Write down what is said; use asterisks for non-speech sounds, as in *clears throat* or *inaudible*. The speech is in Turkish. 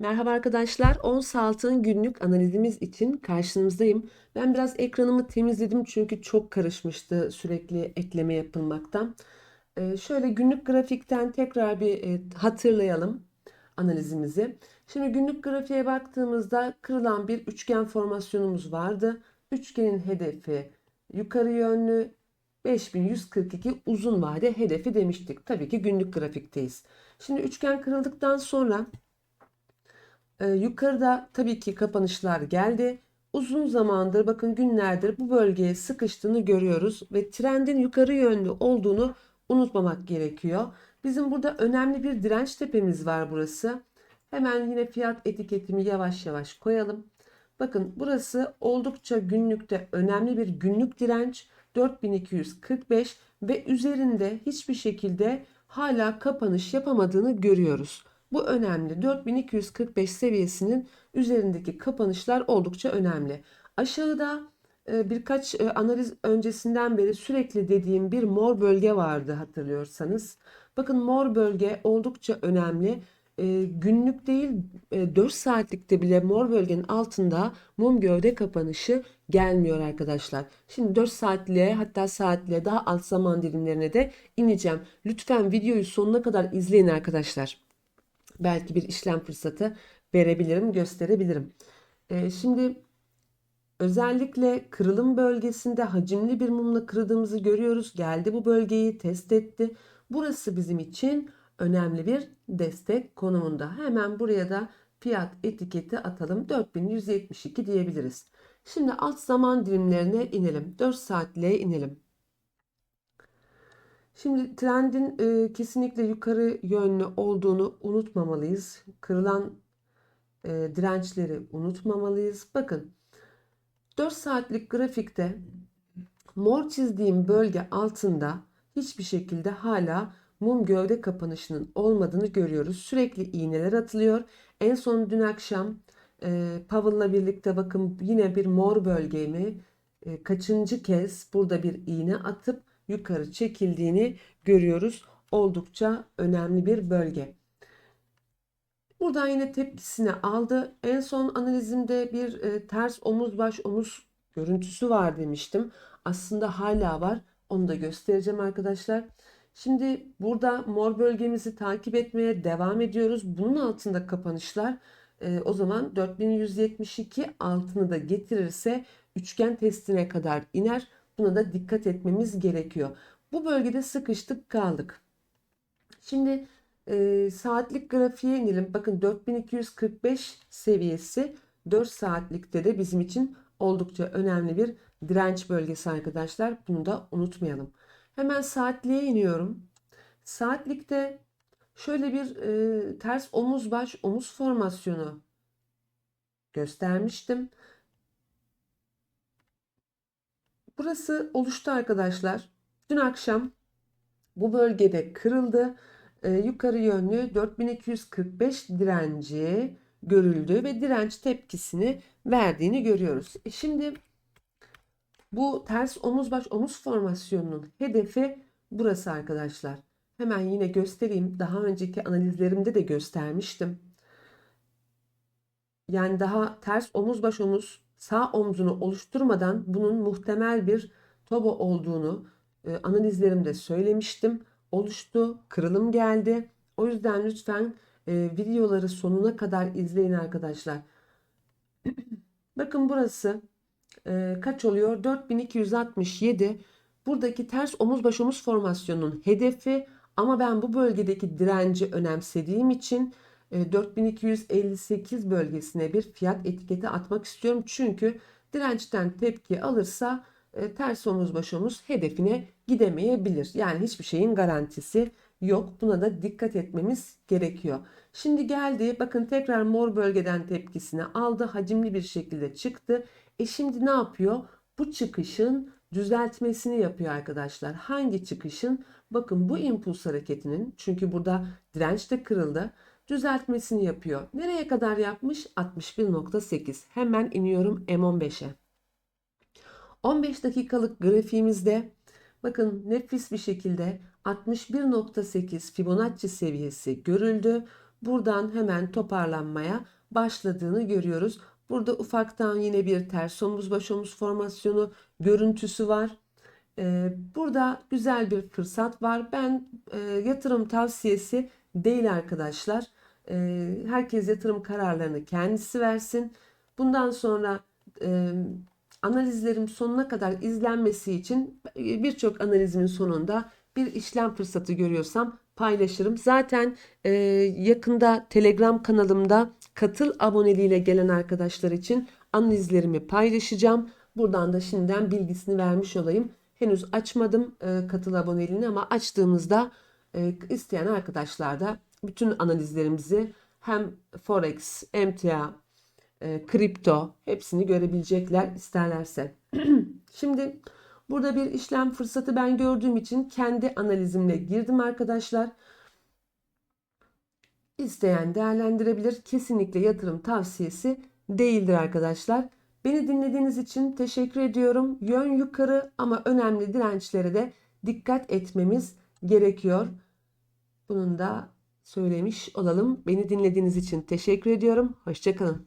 Merhaba arkadaşlar. Ons altın günlük analizimiz için karşınızdayım. Ben biraz ekranımı temizledim çünkü çok karışmıştı sürekli ekleme yapılmaktan. Ee, şöyle günlük grafikten tekrar bir e, hatırlayalım analizimizi. Şimdi günlük grafiğe baktığımızda kırılan bir üçgen formasyonumuz vardı. Üçgenin hedefi yukarı yönlü 5142 uzun vade hedefi demiştik. Tabii ki günlük grafikteyiz. Şimdi üçgen kırıldıktan sonra ee, yukarıda tabii ki kapanışlar geldi. Uzun zamandır bakın günlerdir bu bölgeye sıkıştığını görüyoruz ve trendin yukarı yönlü olduğunu unutmamak gerekiyor. Bizim burada önemli bir direnç tepemiz var burası. Hemen yine fiyat etiketimi yavaş yavaş koyalım. Bakın burası oldukça günlükte önemli bir günlük direnç 4245 ve üzerinde hiçbir şekilde hala kapanış yapamadığını görüyoruz. Bu önemli. 4245 seviyesinin üzerindeki kapanışlar oldukça önemli. Aşağıda e, birkaç e, analiz öncesinden beri sürekli dediğim bir mor bölge vardı hatırlıyorsanız. Bakın mor bölge oldukça önemli. E, günlük değil 4 saatlikte bile mor bölgenin altında mum gövde kapanışı gelmiyor arkadaşlar. Şimdi 4 saatliğe hatta saatliğe daha alt zaman dilimlerine de ineceğim. Lütfen videoyu sonuna kadar izleyin arkadaşlar belki bir işlem fırsatı verebilirim, gösterebilirim. E, şimdi özellikle kırılım bölgesinde hacimli bir mumla kırdığımızı görüyoruz. Geldi bu bölgeyi test etti. Burası bizim için önemli bir destek konumunda. Hemen buraya da fiyat etiketi atalım. 4172 diyebiliriz. Şimdi alt zaman dilimlerine inelim. 4 saatliğe inelim. Şimdi trendin e, kesinlikle yukarı yönlü olduğunu unutmamalıyız. Kırılan e, dirençleri unutmamalıyız. Bakın 4 saatlik grafikte mor çizdiğim bölge altında hiçbir şekilde hala mum gövde kapanışının olmadığını görüyoruz. Sürekli iğneler atılıyor. En son dün akşam e, Powell'la birlikte bakın yine bir mor bölgemi e, kaçıncı kez burada bir iğne atıp yukarı çekildiğini görüyoruz. Oldukça önemli bir bölge. Buradan yine tepkisini aldı. En son analizimde bir e, ters omuz baş omuz görüntüsü var demiştim. Aslında hala var. Onu da göstereceğim arkadaşlar. Şimdi burada mor bölgemizi takip etmeye devam ediyoruz. Bunun altında kapanışlar e, o zaman 4172 altını da getirirse üçgen testine kadar iner. Buna da dikkat etmemiz gerekiyor. Bu bölgede sıkıştık kaldık. Şimdi e, saatlik grafiğe inelim. Bakın 4245 seviyesi 4 saatlikte de bizim için oldukça önemli bir direnç bölgesi arkadaşlar. Bunu da unutmayalım. Hemen saatliğe iniyorum. Saatlikte şöyle bir e, ters omuz baş omuz formasyonu göstermiştim. Burası oluştu arkadaşlar. Dün akşam bu bölgede kırıldı. Ee, yukarı yönlü 4245 direnci görüldü ve direnç tepkisini verdiğini görüyoruz. E şimdi bu ters omuz baş omuz formasyonunun hedefi burası arkadaşlar. Hemen yine göstereyim. Daha önceki analizlerimde de göstermiştim. Yani daha ters omuz baş omuz sağ omzunu oluşturmadan bunun muhtemel bir tobo olduğunu e, analizlerimde söylemiştim. Oluştu, kırılım geldi. O yüzden lütfen e, videoları sonuna kadar izleyin arkadaşlar. *clears throat* Bakın burası e, kaç oluyor? 4267. Buradaki ters omuz baş omuz formasyonunun hedefi ama ben bu bölgedeki direnci önemsediğim için 4258 e, bölgesine bir fiyat etiketi atmak istiyorum. Çünkü dirençten tepki alırsa e, ters omuz baş omuz hedefine gidemeyebilir. Yani hiçbir şeyin garantisi yok. Buna da dikkat etmemiz gerekiyor. Şimdi geldi bakın tekrar mor bölgeden tepkisini aldı. Hacimli bir şekilde çıktı. E şimdi ne yapıyor? Bu çıkışın düzeltmesini yapıyor arkadaşlar. Hangi çıkışın? Bakın bu impuls hareketinin çünkü burada direnç de kırıldı düzeltmesini yapıyor. Nereye kadar yapmış? 61.8. Hemen iniyorum M15'e. 15 dakikalık grafiğimizde bakın nefis bir şekilde 61.8 Fibonacci seviyesi görüldü. buradan hemen toparlanmaya başladığını görüyoruz. Burada ufaktan yine bir ters omuz baş omuz formasyonu görüntüsü var. Ee, burada güzel bir fırsat var. Ben e, yatırım tavsiyesi değil arkadaşlar. Herkes yatırım kararlarını kendisi versin. Bundan sonra analizlerim sonuna kadar izlenmesi için birçok analizimin sonunda bir işlem fırsatı görüyorsam paylaşırım. Zaten yakında Telegram kanalımda katıl aboneliğiyle gelen arkadaşlar için analizlerimi paylaşacağım. Buradan da şimdiden bilgisini vermiş olayım. Henüz açmadım katıl aboneliğini ama açtığımızda isteyen arkadaşlar da bütün analizlerimizi hem Forex, emtia, e, kripto hepsini görebilecekler isterlerse. *clears throat* Şimdi burada bir işlem fırsatı ben gördüğüm için kendi analizimle girdim arkadaşlar. İsteyen değerlendirebilir. Kesinlikle yatırım tavsiyesi değildir arkadaşlar. Beni dinlediğiniz için teşekkür ediyorum. Yön yukarı ama önemli dirençlere de dikkat etmemiz gerekiyor. Bunun da söylemiş olalım. Beni dinlediğiniz için teşekkür ediyorum. Hoşçakalın.